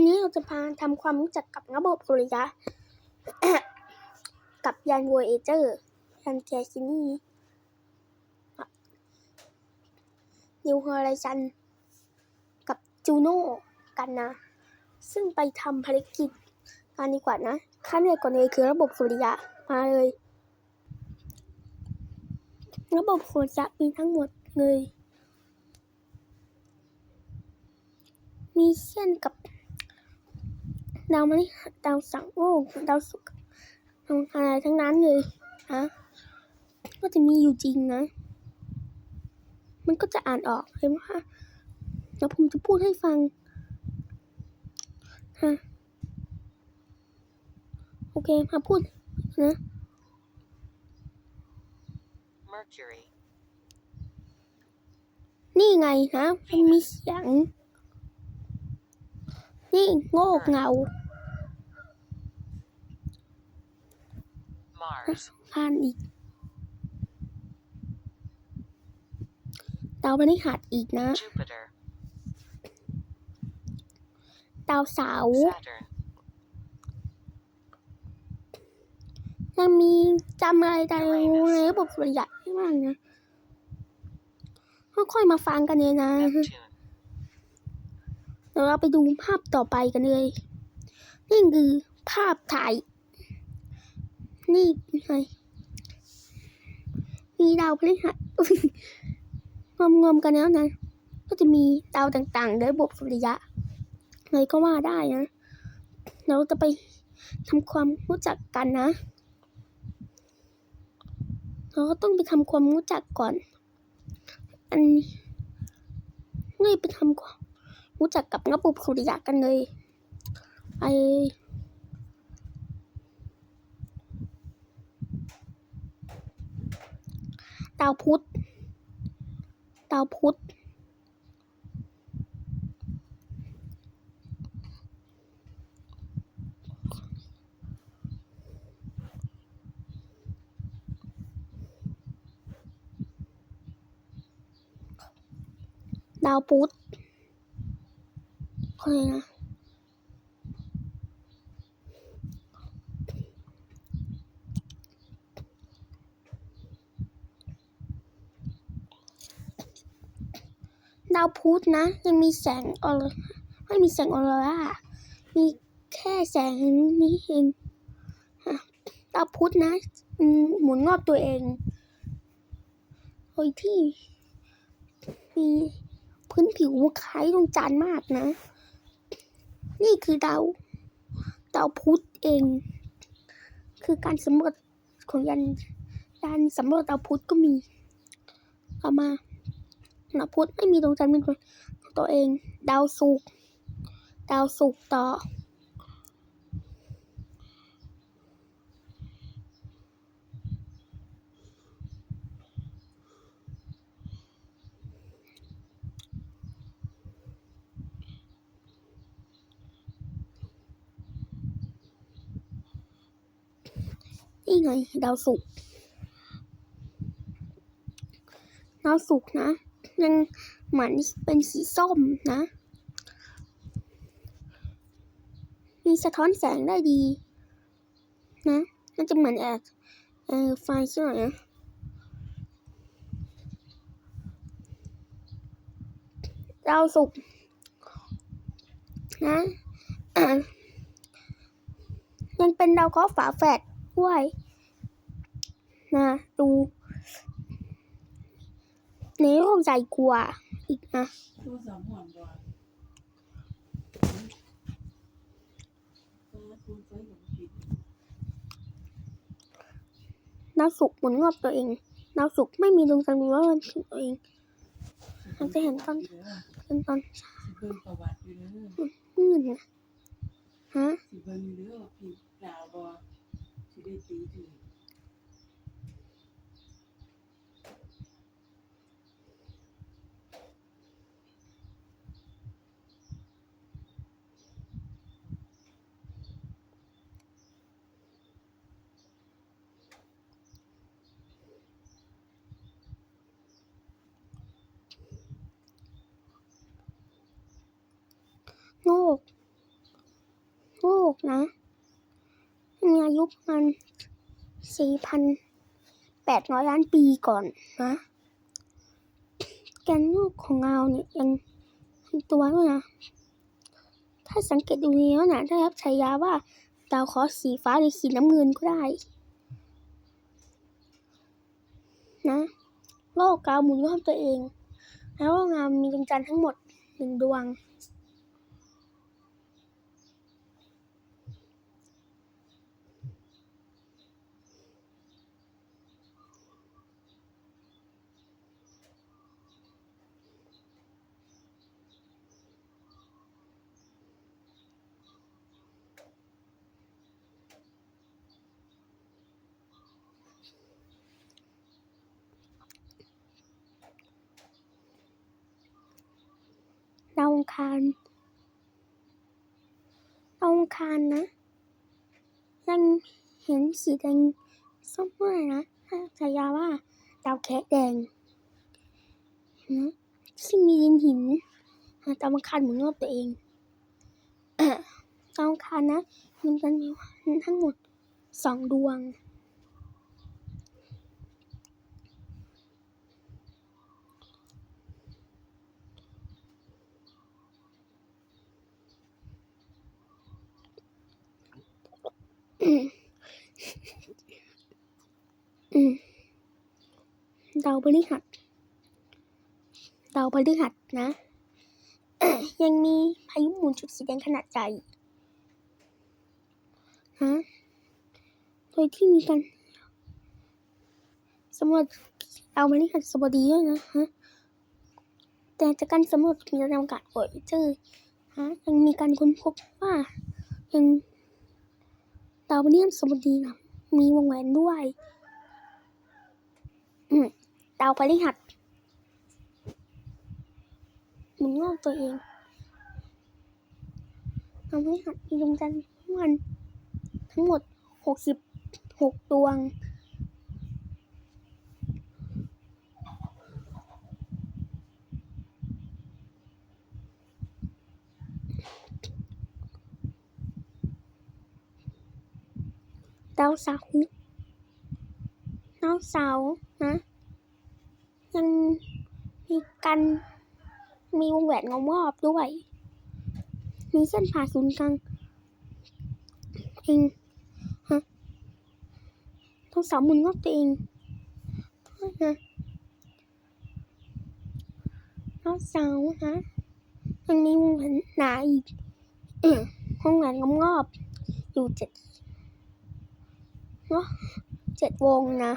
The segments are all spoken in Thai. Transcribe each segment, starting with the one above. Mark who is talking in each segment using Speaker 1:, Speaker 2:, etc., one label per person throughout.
Speaker 1: วันนี้เราจะพาทำความรู้จักกับระบบสุริยะ กับยานโวเอเจอร์ยานแคชินีนิวฮอริซันกับจูโน่กันนะ ซึ่งไปทำภารกิจกันดีกว่านะ ขั้นแรกก่อนเลยคือระบบสุริยะมาเลย ระบบสุริยะมีทั้งหมดเลยมีเช่นกับ ดาวมฤหัสดาวเสาร์โลกดาวศุกร์ดาวอังคารอะไรทั้งนั้นเลยนะก็จะมีอยู่จริงนะ มันก็จะอ่านออกเลยว่าแล้วผมจะพูดให้ฟังฮะโอเคมาพูดนะ
Speaker 2: Mercury,
Speaker 1: นี่ไงนะมันมีเสียง นี่โง่เงา ผ่านอีกดาวพฤหัสอีกนะ
Speaker 2: Jupiter,
Speaker 1: ดาวเสาร์
Speaker 2: Saturn,
Speaker 1: ยังมีจำอะไรดาวในระบบสุริยะไม่มากนะค่อยๆมาฟังกันเลยนะ
Speaker 2: Neptune,
Speaker 1: เดี๋ยวเราไปดูภาพต่อไปกันเลย นี่คือภาพถ่าย นี่ไงมีดาวพฤหัสรวมกันแล้วนะก็จะมีดาวต่างๆในระบบสุริยะเลยก็ว่าได้นะ เราจะไปทำความรู้จักกันนะ เราก็ต้องไปทำความรู้จักก่อน อันนี้นี่ไปทำความรู้จักกับระบบสุริยะกันเลยไอ ดาวพุธดาวพุธดาวพุธอะไรนะาวพุธนะยังมีแสงออโรไม่มีแสงออโรรามีแค่แสงนี้เองดาวพุธนะหมุนรอบตัวเองโดยที่มีพื้นผิวคล้ายดวงจันทร์มากนะ นี่คือดาวดาวพุธเอง คือการสำรวจของยานยานสำรวจดาวพุธก็มีต่อมา ดาพุธไม่มีดวงจันทร์เป็นของตัวเอง ดาวศุกร์ดาวศุกร์ต่อ นี่ไง ดาวศุกร์ดาวศุกร์นะ ยังเหมือนเป็นสีส้มนะ มีสะท้อนแสงได้ดีนะมันจะเหมือนแอดเออไฟใช่ไหมนะดาวศุกนะยังเป็นดาวเคราะห์ฝาแฝดด้วยนะดู นี่คงใส่กลัวอีกนะ
Speaker 3: นัก
Speaker 1: สุกหมุนงอบตัวเองนักสุกไม่มีดวงจันทร์ว่ามันถึงตัวเองมันจะเห็นตอนเห็นตอนมืดนะฮะ
Speaker 3: สิเบิ่งอยู่เด้อผิดดาวบ่สิได้ตีถึง
Speaker 1: โลก กนะมีอายุประมาณสี่พันแปดร้อยล้านปีก่อนนะแกนโลกของเราเนี่ยยังเป็นตัวด้วยนะ ถ้าสังเกตดูแล้วนะได้รับฉายาว่าดาวเคราะห์สีฟ้าหรือสีน้ำเงินก็ได้ นะโลกกาวหมุนรอบตัวเอง แล้วโลกเรามีดวงจันทร์ทั้งหมดหนึ่งดวง ดาวองคารดาวองคารนะ ยังเห็นสีแดงส้มด้วยนะฉายาว่าดาวแคะแดงนะซึ่งมีดินหินดาวอังคารหมุนรอบตัวเองดาวอังคารนะมันจะมีทั้งหมดสองดวง อืมอืม ดาวพฤหัสดาวพฤหัสนะ ยังมีพายุหมุนจุดสีแดงขนาดใหญ่ฮะโดยที่มีการสำรวจดาวพฤหัสบดีด้วยนะฮะแต่จากการสำรวจมีจำกัดโอยเจอฮะยังมีการค้นพบว่ายัง ดาวพฤหัสบดีนะมีวงแหวนด้วยดาวพฤหัสหมุนงอกตัวเองดาวพฤหัดมีดวงจันทร์ทั้งหมดหกสิบหกดวง ดาวเสาร์ดาวเสาร์นะยังมีกันมีวงแหวนงารอบด้วย มีเส้นผ่าศูนย์กลางเองฮะดาวเสาร์หมุนรอบตัวเองนะดาวเสาร์นะยังมีวงแหวนหนาอีกวงแหวนงารอบอยู่เจ็ด เนาะเจ็ดวงนะ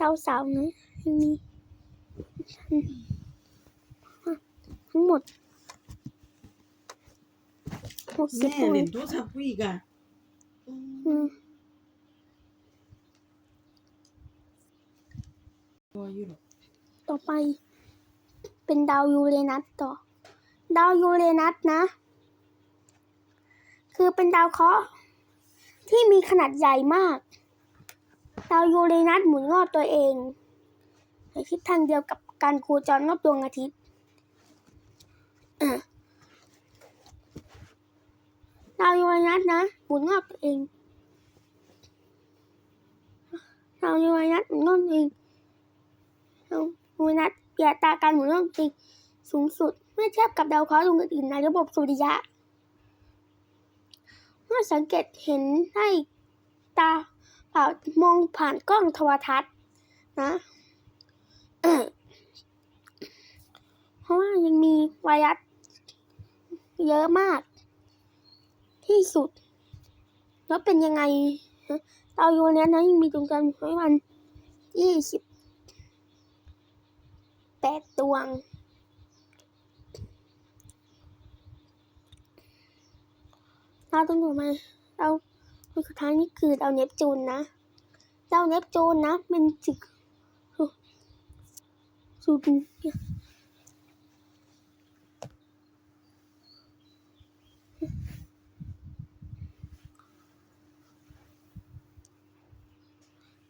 Speaker 1: ดาวเสาร์นะมีทั้งหมดหกสิบ
Speaker 3: แม่
Speaker 1: ดวง
Speaker 3: เล่นโทรศัพท์กูอีกอะ
Speaker 1: อืม
Speaker 3: ตัวอยู่หรอก
Speaker 1: ต่อไป เป็นดาวยูเรนัสต่อ ดาวยูเรนัสนะ คือเป็นดาวเคราะห์ ที่มีขนาดใหญ่มากดาวยูเรนัสหมุนรอบตัวเองในทิศทางเดียวกับการโคจรรอบดวงอาทิตย์อะดาวยูเรนัสนะหมุนรอบตัวเองดาวยูเรนัสหมุนรอบตัวเองดาวยูเรนัสเปียบตาการหมุนรอบตัวเองสูงสุดเมื่อเทียบกับดาวเคราะห์ดวงอื่นๆในระบบสุริยะ เมื่อสังเกตเห็นได้ตาเปล่ามองผ่านกล้องโทรทัศน์นะเพราะว่ายังมีไวรัสเยอะมาก ที่สุด แล้วเป็นยังไงฮะดาวยูเรนัสนะยังมีดวงจันทร์ประมาณยี่สิบแปดดวง ดาวตรงต่มาดาวดวงสุดท้ายนี่คือดาเนปจูนนะดาเนปจูนนะเป็นจุดจุด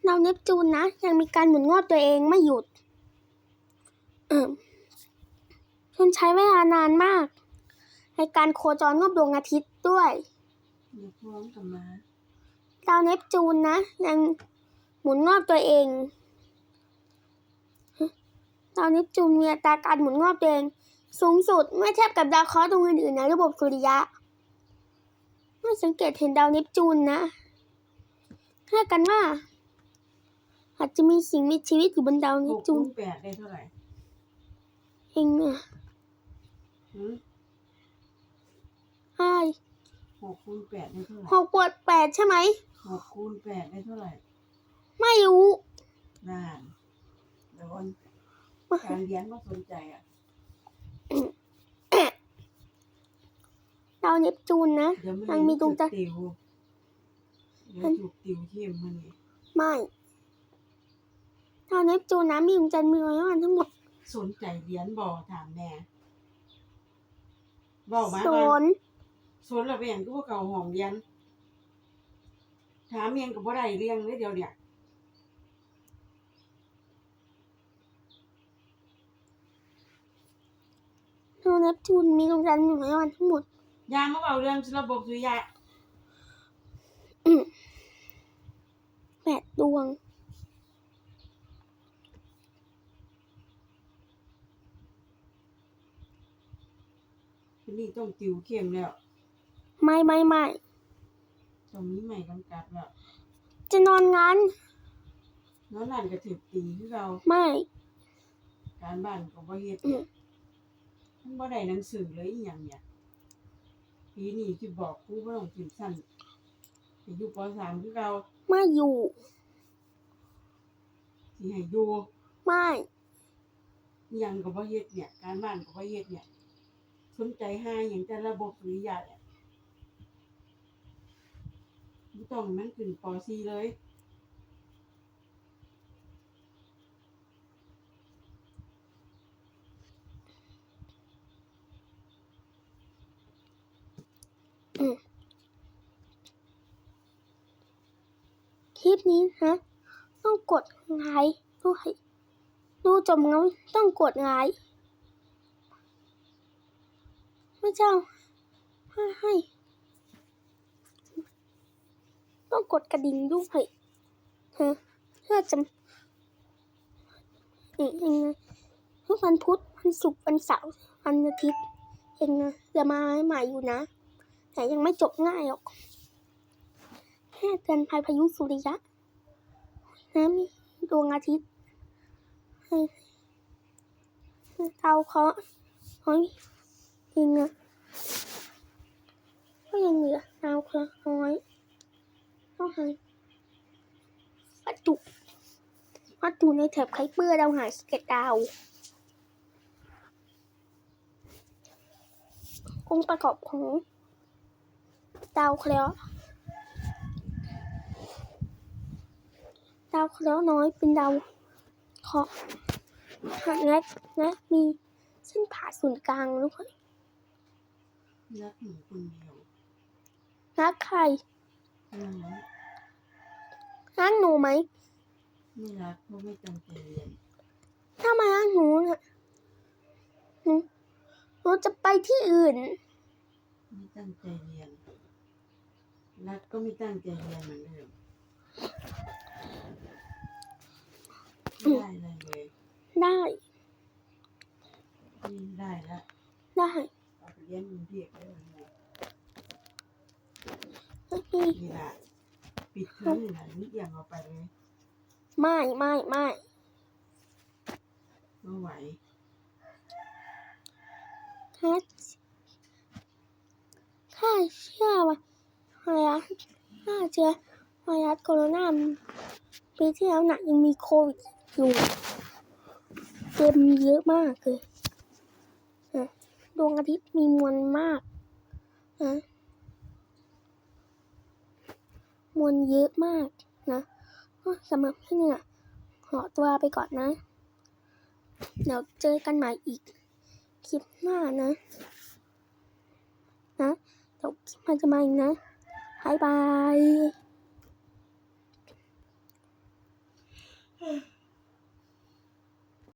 Speaker 1: ดาเนปจูนนะ ยังมีการหมุนรอบตัวเองไม่หยุดจนใช้เวลานานมาก ในการโคจรรอบดวงอาทิตย์ ด้วย
Speaker 3: ออย่าพร้อมกับมา
Speaker 1: ดาวเนปจูนนะยังหมุนรอบตัวเองฮะดาวเนปจูนมีอัตราการหมุนรอบตัวเอง สูงสุดเมื่อเทียบกับดาวเคราะห์ดวงอื่นๆในระบบสุริยะเมื่อสังเกตเห็นดาวเนปจูนนะคาดกันว่า อาจจะมีสิ่งมีชีวิตอยู่บนดาวเน
Speaker 3: ห
Speaker 1: ป
Speaker 3: ก
Speaker 1: จู
Speaker 3: คู
Speaker 1: น
Speaker 3: ณแปดได้เท่าไหร่
Speaker 1: เองอะ
Speaker 3: หืม
Speaker 1: ใช่
Speaker 3: หกคูณแปดได้เท่าไหร่
Speaker 1: หกปวดแปดใช่ไหม
Speaker 3: หกคูณแปดได้เท่าไหร่
Speaker 1: ไม่รู้
Speaker 3: นานเดี๋ยววันการเรียนก็สนใจอะ
Speaker 1: ดาวเนปจูนนะ
Speaker 3: เดี๋ยวมัน
Speaker 1: ยังมีดวงจันทร์
Speaker 3: ติวเดี๋ยวถูกติวเข้มมันนี่
Speaker 1: ไม่ดาวเนปจูนนะมีดวงจันทร์มีร้อยวันทั้งหมด
Speaker 3: สนใจเรียนบ่ถามแม่บอกมา
Speaker 1: โซ
Speaker 3: ว่าน สนแล้วเป็นอย่างก็พวกเก่าห้องเรียนถามเมียงกับบ่ได้เรียงเลยเดี๋ยวเนี่ย
Speaker 1: ดาวเนปจูนมีดวงจันทร์มีร้อยวันทั้งหมด
Speaker 3: ยางมาเบาเรื่องระบบสุริยะ
Speaker 1: แปดดวง
Speaker 3: ทีนี้ต้องติวเข้มแล้ว
Speaker 1: ไม่ไม่ไม่
Speaker 3: ต้องมีใหม่กำกับแล้ว
Speaker 1: จะนอนงาน
Speaker 3: แล้วนั่นก็ถือตีคือเรา
Speaker 1: ไม่
Speaker 3: การบ้านก็บ่เฮ็ด
Speaker 1: อืม
Speaker 3: มันบ่ได้หนังสือเลยอีหยังเนี่ยปีนี้ที่บอกครูบ่ต้องกินสั้นไปอยู่ป .3 คือเรา
Speaker 1: ไม่อยู่
Speaker 3: สิให้อยู่
Speaker 1: ไม่
Speaker 3: อีหยังก็บ่เฮ็ดเนี่ย การบ้านก็บ่เฮ็ดเนี่ยสนใจหาหยังแต่ระบบสุริยะเนี่ย บ่ต้องให้มันขึ้นป .4 เลย
Speaker 1: คลิปนี้ฮะต้องกดไลค์ด้วยดูจบแล้วต้องกดไลค์ไม่เจ้าให้ ต้องกดกระดิ่งด้วยฮะเพื่อจะเองเองทุกวันพุธวันศุกร์วันเสาร์วันอาทิตย์เองนะจะมาใหม่อยู่นะ แต่ยังไม่จบง่ายหรอกแค่เตือนภัยพายุสุริยะนะมีดวงอาทิตย์ให้ดาเคาะเฮ้ยจริงอะก็ยังเหลือดาวเคราะห์น้อย ต้องให้วัตถุวัตถุในแถบไคเปอร์ดาวหางสเก็ตดาวองค์ประกอบของดาวเคราะห์ดาวเคราะห์น้อยเป็นดาวเคราะห์หางเล็กนะมีเส้นผ่าศูนย์กลางด้วย
Speaker 3: รักหนูคนเดียว
Speaker 1: รักใคร
Speaker 3: อืม
Speaker 1: รักหนูไหม
Speaker 3: ไม่รักเพราะไม่ตั้งใจเรียน
Speaker 1: ถ้ามารักหนูน่ะหนูหนูจะไปที่อื่น
Speaker 3: ไม่ตั้งใจเรียนรักก็ไม่ตั้งใจเรียนเหมือนเดิมไม่ได้อะไรเลย
Speaker 1: ได้
Speaker 3: ไม่ได้ละ
Speaker 1: ได้
Speaker 3: เอาไปเรียนกรุงเทพได้วันนี้
Speaker 1: ไม่มี
Speaker 3: นี่ละ ปิดเทอมนี่ละนิดอย่างเอาไปเลย
Speaker 1: ไม่ไม่ไม่
Speaker 3: ไม่ไหว
Speaker 1: แค่แค่เชื่อว่าไวรัสน่าจะไวรัสโคโรนาปีที่แล้วน่ะยังมีโควิดอยู่เต็มเยอะมากเลยนะดวงอาทิตย์มีมวลมากนะ มวลเยอะมากนะสำหรับที่นี่นะขอตัวไปก่อนนะ เดี๋ยวเจอกันใหม่อีกคลิปหน้านะ นะเดี๋ยวคลิปมันจะมาอีกนะบายบาย